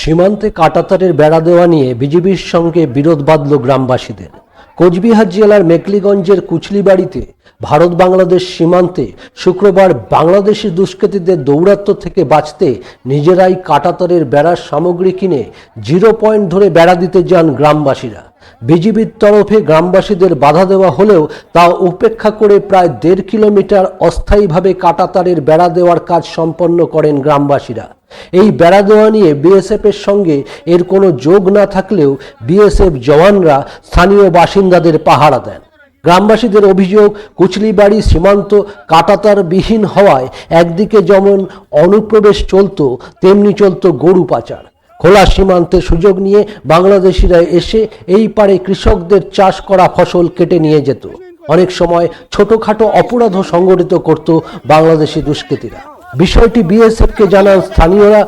সীমান্তে কাটাতারের বেড়া দেওয়া নিয়ে বিজেপির সঙ্গে বিরোধ বাঁধল গ্রামবাসীদের। কোচবিহার জেলার মেকলিগঞ্জের কুচলিবাড়িতে ভারত বাংলাদেশ সীমান্তে শুক্রবার বাংলাদেশি দুষ্কৃতীদের দৌরাত্ম্য থেকে বাঁচতে নিজেরাই কাটাতারের বেড়ার সামগ্রী কিনে জিরো পয়েন্ট ধরে বেড়া দিতে যান গ্রামবাসীরা। বিজিবির তরফে গ্রামবাসীদের বাধা দেওয়া হলেও তা উপেক্ষা করে প্রায় দেড় কিলোমিটার অস্থায়ীভাবে কাটাতারের বেড়া দেওয়ার কাজ সম্পন্ন করেন গ্রামবাসীরা। এই বেড়া দেওয়া নিয়ে বিএসএফ এর সঙ্গে এর কোনো যোগ না থাকলেও বিএসএফ জওয়ানরা স্থানীয় বাসিন্দাদের পাহারা দেন। গ্রামবাসীদের অভিযোগ, কুচলিবাড়ি সীমান্ত কাটাতার বিহীন হওয়ায় একদিকে যেমন অনুপ্রবেশ চলতো, তেমনি চলতো গরু পাচার। খোলা সীমান্তে সুযোগ নিয়ে বাংলাদেশিরা এসে এই পারে কৃষকদের চাষ করা ফসল কেটে নিয়ে যেত। অনেক সময় ছোটখাটো অপরাধও সংগঠিত করত বাংলাদেশি দুষ্কৃতীরা। বিষয়টি বিএসএফকে জানান স্থানীয়রা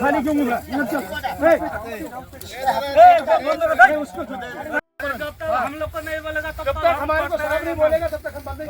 खाली क्यों घूम रहा है? हम लोग को नहीं बोलेगा तब तक हमारे को साहब नहीं बोलेगा तब तक हम बंद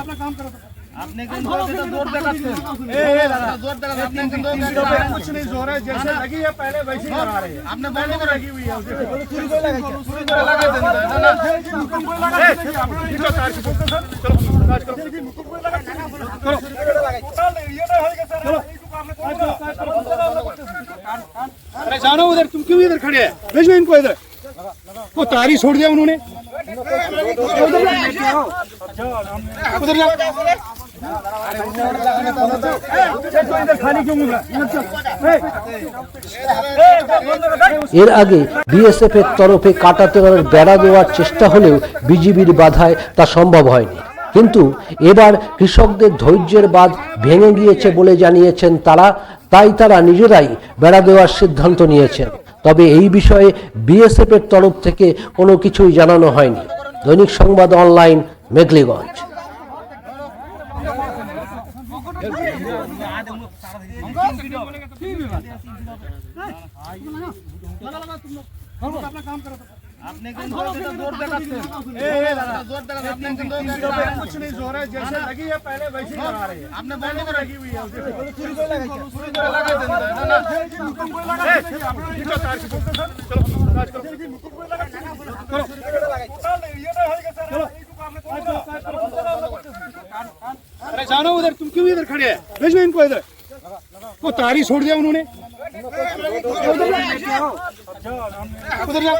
আপনার কাম করো। আপনি ज़ोर ज़ोर कुछ नहीं ज़ोर है जैसे लगी है पहले वैसे लगा रहे हैं आपने पहले को लगी हुई है उसे पूरी लगा पूरी लगा ना ना लगा आपने सर चलो करो करो टोटल ये ना सर अरे जानो उधर तुम क्यों इधर खड़े हैं भेजो इनको इधर वो तारी छोड़ दिया उन्होंने उधर जाओ এর আগে বিএসএফ এর তরফে কাটাতলার বেড়া দেওয়ার চেষ্টা হলেও বিজিবির বাধায় তা সম্ভব হয়নি। কিন্তু এবার কৃষকদের ধৈর্যের বাদ ভেঙে গিয়েছে বলে জানিয়েছেন তারা, তাই তারা নিজেরাই বেড়া দেওয়ার সিদ্ধান্ত নিয়েছেন। তবে এই বিষয়ে বিএসএফ এর তরফ থেকে কোনো কিছুই জানানো হয়নি। দৈনিক সংবাদ অনলাইন, মেঘলিগঞ্জ। कुछ नहीं जोर है जैसे लगी है पहले वैसे ही लगा रहे हैं आपने पहले को लगी हुई है उसे सुई को लगा सुई को लगा देना है ना ए, खींचो तार खींचो चलो जानो उधर तुम क्यों इधर खड़े हैं? भेजो इनको इधर। वो तारी छोड़ दिया उन्होंने। उधर जाओ?